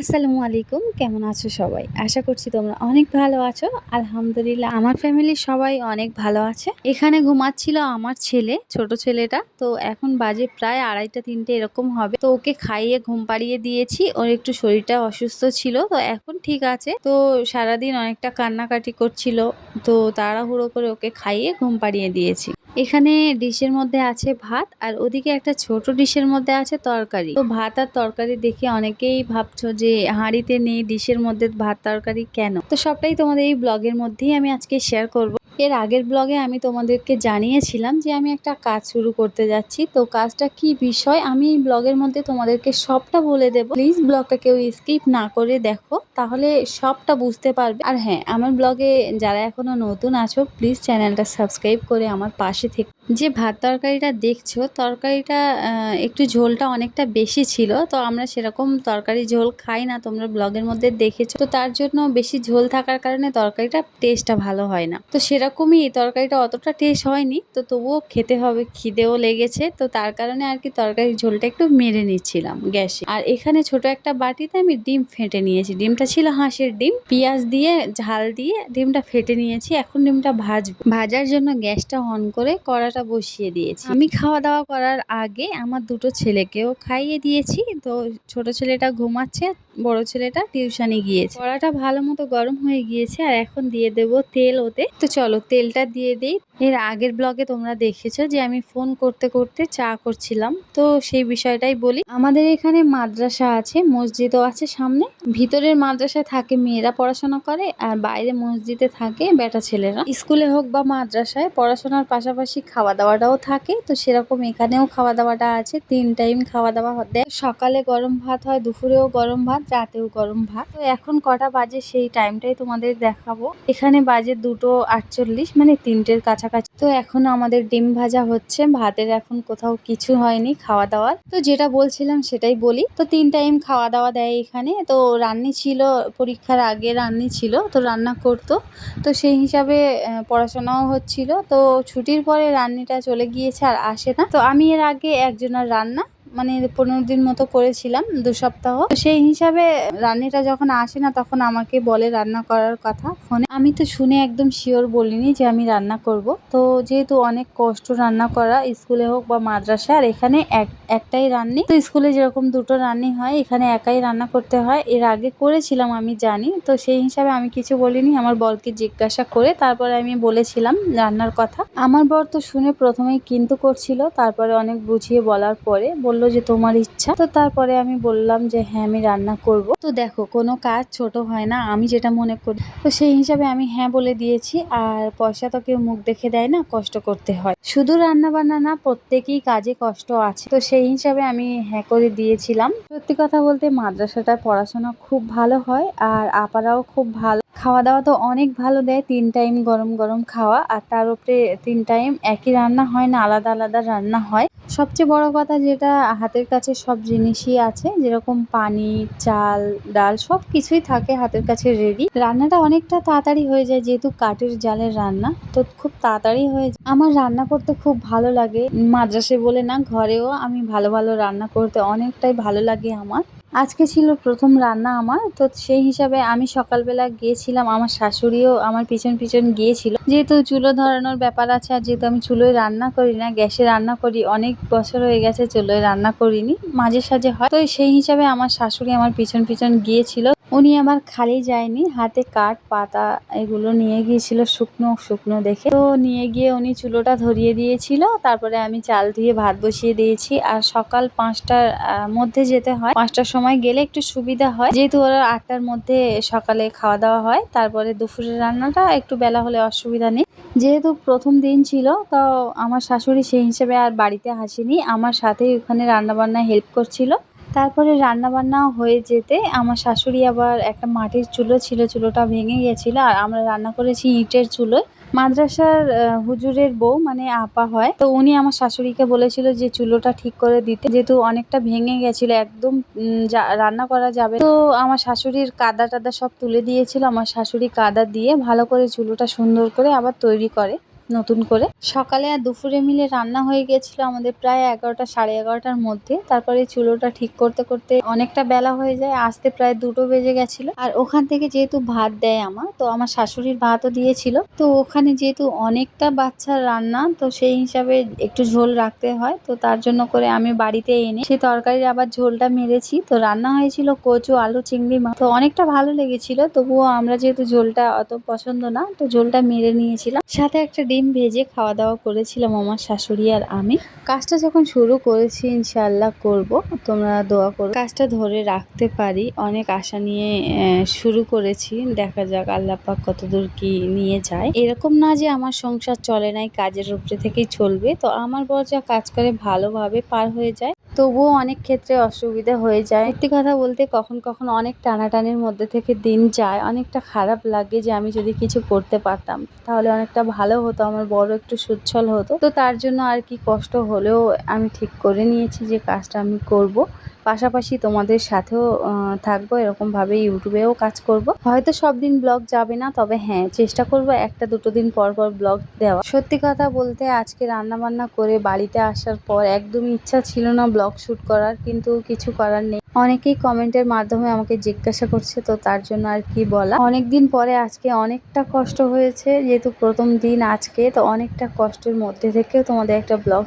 আসসালামু আলাইকুম, কেমন আছো সবাই? আশা করছি তোমরা অনেক ভালো আছো। আলহামদুলিল্লাহ, আমার ফ্যামিলির সবাই অনেক ভালো আছে। এখানে ঘুমাচ্ছিল আমার ছেলে, ছোট ছেলেটা। তো এখন বাজে প্রায় আড়াইটা, তিনটে এরকম হবে। তো ওকে খাইয়ে ঘুম পাড়িয়ে দিয়েছি। ওর একটু শরীরটা অসুস্থ ছিল। তো এখন ঠিক আছে। তো সারাদিন অনেকটা কান্নাকাটি করছিল। তো তাড়াহুড়ো করে ওকে খাইয়ে ঘুম পাড়িয়ে দিয়েছি। এখানে ডিশের মধ্যে আছে ভাত আর ওদিকে একটা ছোট ডিশের মধ্যে আছে তরকারি। তো ভাত আর তরকারি দেখে অনেকেই ভাবছ যে হাঁড়িতে নেই ডিশের মধ্যে ভাত তরকারি কেন? তো সবটাই তোমাদের এই ব্লগের মধ্যেই আমি আজকে শেয়ার করব। এর আগের ব্লগে আমি তোমাদেরকে জানিয়েছিলাম যে আমি একটা কাজ শুরু করতে যাচ্ছি। তো কাজটা কি বিষয় আমি এই ব্লগের মধ্যে তোমাদেরকে সবটা বলে দেব। প্লিজ ব্লগটা কেউ স্কিপ না করে দেখো, তাহলে সবটা বুঝতে পারবে। আর হ্যাঁ আমার ব্লগে যারা এখনও নতুন আছো প্লিজ চ্যানেলটা সাবস্ক্রাইব করে আমার পাশে থেকে যে ভাত তরকারিটা দেখছ, তরকারিটা একটু ঝোলটা অনেকটা বেশি ছিল, তো আমরা সেরকম তরকারি ঝোল খাই না, তোমরা ব্লগের মধ্যে দেখেছ। তো তার জন্য বেশি ঝোল থাকার কারণে তরকারিটা টেস্টটা ভালো হয় না। তো সেরকমই এই তরকারিটা অতটা টেস্ট হয়নি, তো তবুও খেতে হবে, খিদেও লেগেছে, তো তার কারণে আর কি তরকারির ঝোলটা একটু মেরে নিচ্ছিলাম গ্যাসে। আর এখানে ছোট একটা বাটিতে আমি ডিম ফেটে নিয়েছি, ডিমটা ছিল হাঁসের ডিম, পেঁয়াজ দিয়ে, ঝাল দিয়ে ডিমটা ফেটে নিয়েছি, এখন ডিমটা ভাজবো। ভাজার জন্য গ্যাসটা অন করে কড়াটা বসিয়ে দিয়েছি। আমি খাওয়া দাওয়া করার আগে আমার দুটো ছেলেকেও খাইয়ে দিয়েছি। তো ছোট ছেলেটা ঘুমাচ্ছে বড় ছেলেটা টিউশনে গিয়েছে। কড়াটা ভালো মতো গরম হয়ে গিয়েছে আর এখন দিয়ে দেব তেল ওতে। তো চলো তেলটা দিয়ে দিই। এর আগের ব্লগে তোমরা দেখেছ যে আমি ফোন করতে করতে চা করছিলাম। তো সেই বিষয়টাই বলি। আমাদের এখানে মাদ্রাসা আছে, মসজিদও আছে সামনে। ভিতরের মাদ্রাসায় থাকে মেয়েরা পড়াশোনা করে আর বাইরে মসজিদে থাকে বেটা ছেলেরা। স্কুলে হোক বা মাদ্রাসায় পড়াশোনার পাশাপাশি খাওয়া দাওয়াটাও থাকে। তো সেরকম এখানেও খাওয়া দাওয়াটা আছে, তিন টাইম খাওয়া দাওয়া দেয় সকালে গরম ভাত হয়, দুপুরেও গরম ভাত। রাতেও গরম ভাত। তো এখন কটা বাজে সেই টাইমটাই তোমাদের দেখাবো। এখানে বাজে দুটো আটচল্লিশ মানে তিনটের কাছাকাছি। তো এখন আমাদের ডিম ভাজা হচ্ছে। ভাতের এখন কোথাও কিছু হয়নি খাওয়া দাওয়ার তো যেটা বলছিলাম সেটাই বলি। তো তিন টাইম খাওয়া দাওয়া দেয় এখানে। তো রান্নি ছিল, পরীক্ষার আগে রান্নি ছিল, তো রান্না করতো। তো সেই হিসাবে পড়াশোনাও হচ্ছিল। তো ছুটির পরে রান্নিটা চলে গিয়েছে আর আসে না। তো আমি এর আগে একজনের রান্না মানে পনেরো দিন মতো করেছিলাম, দু সপ্তাহ। সেই হিসাবে রান্নিটা যখন আসে না, তখন আমাকে বলে রান্না করার কথা ফোনে। আমি তো শুনে একদম শিওর বলিনি যে আমি রান্না করব। তো যেহেতু অনেক কষ্ট রান্না করা, স্কুলে হোক বা মাদ্রাসা, আর এখানে এক, একটাই রান্নি। তো স্কুলে যেরকম দুটো রান্নি হয়, এখানে একাই রান্না করতে হয়। এর আগে করেছিলাম, আমি জানি। তো সেই হিসাবে আমি কিছু বলিনি, আমার বরকে জিজ্ঞাসা করে তারপরে আমি বলেছিলাম রান্নার কথা। আমার বর তো শুনে প্রথমেই কিন্তু করছিল, তারপরে অনেক বুঝিয়ে বলার পরে বলল যে তোমার ইচ্ছা। তো তারপরে আমি বললাম যে হ্যাঁ আমি রান্না করব। তো দেখো, কোনো কাজ ছোট হয় না, আমি যেটা মনে করি। তো সেই হিসাবে আমি হ্যাঁ বলে দিয়েছি, আর পয়সা তো কেউ মুখ দেখে দেয় না, কষ্ট করতে হয়। শুধু রান্না বান্না না, প্রত্যেকেই কাজে কষ্ট আছে। তো সেই হিসাবে আমি হ্যাঁ করে দিয়েছিলাম। সত্যি কথা বলতে মাদ্রাসাটায় পড়াশোনা খুব ভালো হয়, আর আপারাও খুব ভালো। খাওয়া দাওয়া তো অনেক ভালো দেয়, তিন টাইম গরম গরম খাওয়া, আর তার উপরে তিন টাইম একই রান্না হয় না, আলাদা আলাদা রান্না হয়। সবচেয়ে বড় কথা যেটা হাতের কাছে সব জিনিসই আছে, যেরকম পানি, চাল, ডাল সব কিছুই থাকে হাতের কাছে রেডি রান্নাটা অনেকটা তাড়াতাড়ি হয়ে যায়, যেহেতু কাঠের জালের রান্না, তো খুব তাড়াতাড়ি হয়ে যায়। আমার রান্না করতে খুব ভালো লাগে। মাদ্রাসে বলে না, ঘরেও আমি ভালো ভালো রান্না করতে অনেকটাই ভালো লাগে আমার। আজকে ছিল প্রথম রান্না আমার, তো সেই হিসাবে আমি সকালবেলা গিয়েছিলাম, আমার শাশুড়িও আমার পিছন পিছন গিয়েছিল। যেহেতু চুলো ধরানোর ব্যাপার আছে, আর যেহেতু আমি চুলোয় রান্না করি না, গ্যাসে রান্না করি, অনেক বছর হয়ে গেছে চুলোয় রান্না করিনি, মাঝে সাঝে হয়। তো সেই হিসাবে আমার শাশুড়ি আমার পিছন পিছন গিয়েছিল উনি আমার খালি যায়নি, হাতে কাঠ, পাতা এগুলো নিয়ে গিয়েছিল শুকনো শুকনো দেখে। তো নিয়ে গিয়ে উনি চুলোটা ধরিয়ে দিয়েছিল, তারপরে আমি চাল ধুয়ে ভাত বসিয়ে দিয়েছি। আর সকাল পাঁচটার মধ্যে যেতে হয়। পাঁচটার সময় গেলে একটু সুবিধা হয়। যেহেতু ওরা আটটার মধ্যে সকালে খাওয়া দাওয়া হয়, তারপরে দুপুরের রান্নাটা একটু বেলা হলে অসুবিধা নেই। যেহেতু প্রথম দিন ছিল, তো আমার শাশুড়ি সেই হিসেবে আর বাড়িতে আসেনি। আমার সাথেই ওখানে রান্নাবান্না হেল্প করছিল। তারপরে রান্নাবান্না হয়ে যেতে আমার শাশুড়ি আবার একটা মাটির চুলো ছিল, চুলোটা ভেঙে গেছিল আর আমরা রান্না করেছি ইটের চুলোয় মাদ্রাসার হুজুরের বউ মানে আপা হয়। তো উনি আমার শাশুড়িকে বলেছিল যে চুলোটা ঠিক করে দিতে, যেহেতু অনেকটা ভেঙে গেছিল, একদম রান্না করা যাবে তো আমার শাশুড়ির কাদা টাদা সব তুলে দিয়েছিল, আমার শাশুড়ি কাদা দিয়ে ভালো করে চুলোটা সুন্দর করে আবার তৈরি করে। নতুন করে। সকালে আর দুপুরে মিলে রান্না হয়ে গেছিল আমাদের প্রায় এগারোটা, সাড়ে এগারোটার মধ্যে। তারপরে চুলোটা ঠিক করতে করতে অনেকটা বেলা হয়ে যায়, আসতে প্রায় দুটো বেজে গেছিল। আর ওখান থেকে যেহেতু ভাত দেয় আমার, তো আমার শাশুড়ির ভাতও দিয়েছিল। তো ওখানে যেহেতু অনেকটা বাচ্চার রান্না, তো সেই হিসাবে একটু ঝোল রাখতে হয়। তো তার জন্য করে আমি বাড়িতে এনে সেই তরকারির আবার ঝোলটা মেরেছি। তো রান্না হয়েছিল কচু, আলু, চিংড়ি, মাছ। তো অনেকটা ভালো লেগেছিল, তবুও আমরা যেহেতু ঝোলটা অত পছন্দ না, তো ঝোলটা মেরে নিয়েছিলাম। সাথে একটা ডিম ভেজে খাওয়া দাওয়া করেছিলাম আমার শাশুড়ি আর আমি। কাজটা যখন শুরু করেছি ইনশাল্লাহ করব। তোমরা দোয়া করো। কাজটা ধরে রাখতে পারি। অনেক আশা নিয়ে শুরু করেছি। দেখা যাক আল্লাহ পাক কতদূর কি নিয়ে যায়। এরকম না যে আমার সংসার চলে নাই, কাজের উপরে থেকেই চলবে। তো আমার বর যা কাজ করে ভালোভাবে পার হয়ে যায়। তবুও অনেক ক্ষেত্রে অসুবিধা হয়ে যায়। সত্যি কথা বলতে কখন কখন অনেক টানাটানির মধ্যে থেকে দিন যায়। অনেকটা খারাপ লাগে যে আমি যদি কিছু করতে পারতাম, তাহলে অনেকটা ভালো হতো আমার বড় একটু সুচ্ছল হতো। তো তার জন্য আর কি কষ্ট হলেও আমি ঠিক করে নিয়েছি যে কাজটা আমি করব। পাশাপাশি তোমাদের সাথেও থাকব এরকমভাবে ইউটিউবেও কাজ করব। হয়তো সব দিন ব্লগ যাবে না, তবে হ্যাঁ চেষ্টা করব একটা দুটো দিন পর পর ব্লগ দেওয়া সত্যি কথা বলতে, আজকে রান্না বান্না করে বাড়িতে আসার পর একদমই ইচ্ছা ছিল না ব্লগ শ্যুট করার, কিন্তু কিছু করার নেই। অনেকেই কমেন্টের মাধ্যমে আমাকে জিজ্ঞাসা করছে, তো তার জন্য আর কি বলা? অনেকদিন পরে আজকে অনেকটা কষ্ট হয়েছে, যেহেতু প্রথম দিন আজকে, তো অনেকটা কষ্টের মধ্যে থেকেও তোমাদের একটা ব্লগ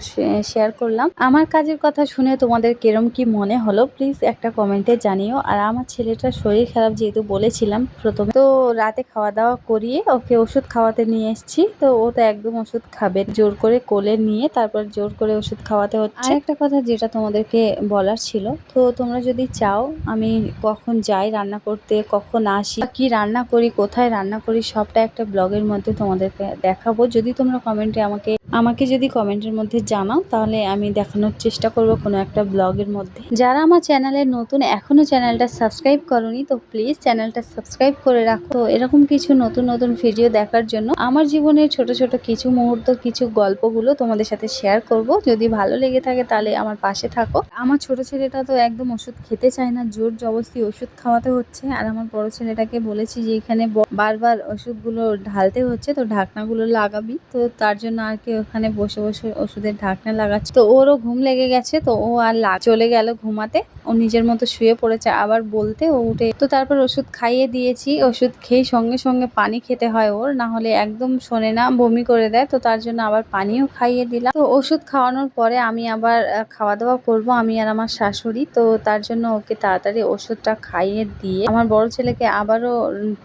শেয়ার করলাম। আমার কাজের কথা শুনে তোমাদের কেরম কি মনে হলো প্লিজ একটা কমেন্টে জানিও। আর আমার ছেলেটার শরীর খারাপ যেহেতু বলেছিলাম প্রথমে। তো রাতে খাওয়া দাওয়া করিয়ে ওকে ওষুধ খাওয়াতে নিয়ে এসেছি। তো ও তো একদম ওষুধ খাবে। জোর করে কোলে নিয়ে তারপর জোর করে ওষুধ খাওয়াতে হচ্ছে। আর একটা কথা যেটা তোমাদেরকে বলার ছিল, তো তোমরা যদি চাও আমি কখন যাই রান্না করতে, কখন আসি কি রান্না করি, কোথায় রান্না করি, সবটা একটা ব্লগের মধ্যে তোমাদেরকে দেখাবো। যদি তোমরা কমেন্টে আমাকে আমাকে যদি কমেন্টের মধ্যে জানাও, তাহলে আমি দেখানোর চেষ্টা করব কোনো একটা ব্লগের মধ্যে। যারা আমার চ্যানেলে নতুন এখনও চ্যানেলটা সাবস্ক্রাইব করনি, তো প্লিজ চ্যানেলটা সাবস্ক্রাইব করে রাখো। তো এরকম কিছু নতুন নতুন ভিডিও দেখার জন্য আমার জীবনের ছোট ছোট কিছু মুহূর্ত, কিছু গল্পগুলো তোমাদের সাথে শেয়ার করব। যদি ভালো লেগে থাকে, তাহলে আমার পাশে থাকো। আমার ছোট ছেলেটা তো একদম ওষুধ খেতে চায় না, জোর জবরদস্তি ওষুধ খাওয়াতে হচ্ছে। আর আমার বড় ছেলেটাকে বলেছি যে, এখানে বারবার ওষুধগুলো ঢালতে হচ্ছে, তো ঢাকনাগুলো লাগাবি। তো তার জন্য আর কি ওখানে বসে বসে ওষুধের ঢাকনা লাগাচ্ছে। তো ওরও ঘুম লেগে গেছে, তো ও আর চলে গেল ঘুমাতে। ও নিজের মতো শুয়ে পড়েছে, আবার বলতে ও উঠে। তো তারপর ওষুধ খাইয়ে দিয়েছি, ওষুধ খেয়ে সঙ্গে সঙ্গে পানি খেতে হয় ওর, না হলে একদম শোনে না, বমি করে দেয়, তো তার জন্য আবার পানিও খাইয়ে দিলাম। তো ওষুধ খাওয়ানোর পরে আমি আবার খাওয়া দাওয়া করব, আমি আর আমার শাশুড়ি। তো তার জন্য ওকে তাড়াতাড়ি ওষুধটা খাইয়ে দিয়ে আমার বড় ছেলেকে আবারও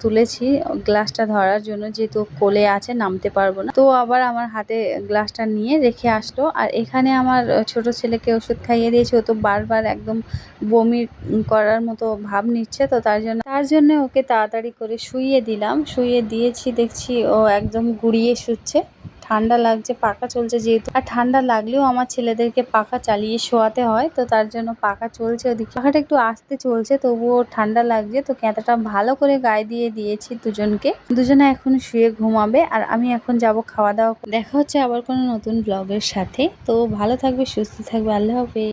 তুলেছি, গ্লাসটা ধরার জন্য, যেহেতু কোলে আছে, নামতে পারব না। তো আবার আমার হাতে গ্লাসটা নিয়ে রেখে আসলো। আর এখানে আমার ছোট ছেলেকে ওষুধ খাইয়ে দিয়েছে। ও তো বারবার একদম বমি করার মতো ভাব নিচ্ছে, তো তার জন্য তার জন্য ওকে তাড়াতাড়ি করে শুইয়ে দিলাম। শুইয়ে দিয়েছি, দেখছি ও একদম গুড়িয়ে শুচ্ছে। ঠান্ডা লাগছে, পাখা চলছে যেহেতু। আর ঠান্ডা লাগলেও আমার ছেলেদেরকে পাখা চালিয়ে শোয়াতে হয়, তো তার জন্য পাখা চলছে ওদিকে। পাখাটা একটু আসতে চলছে, তবুও ঠান্ডা লাগছে, তো ক্যাঁতাটা ভালো করে গায়ে দিয়ে দিয়েছি দুজনকে। দুজনে এখন শুয়ে ঘুমাবে, আর আমি এখন যাব খাওয়া দাওয়া দেখা হচ্ছে আবার কোনো নতুন ব্লগের সাথে। তো ভালো থাকবে, সুস্থ থাকবে, আল্লাহ হাফেজ।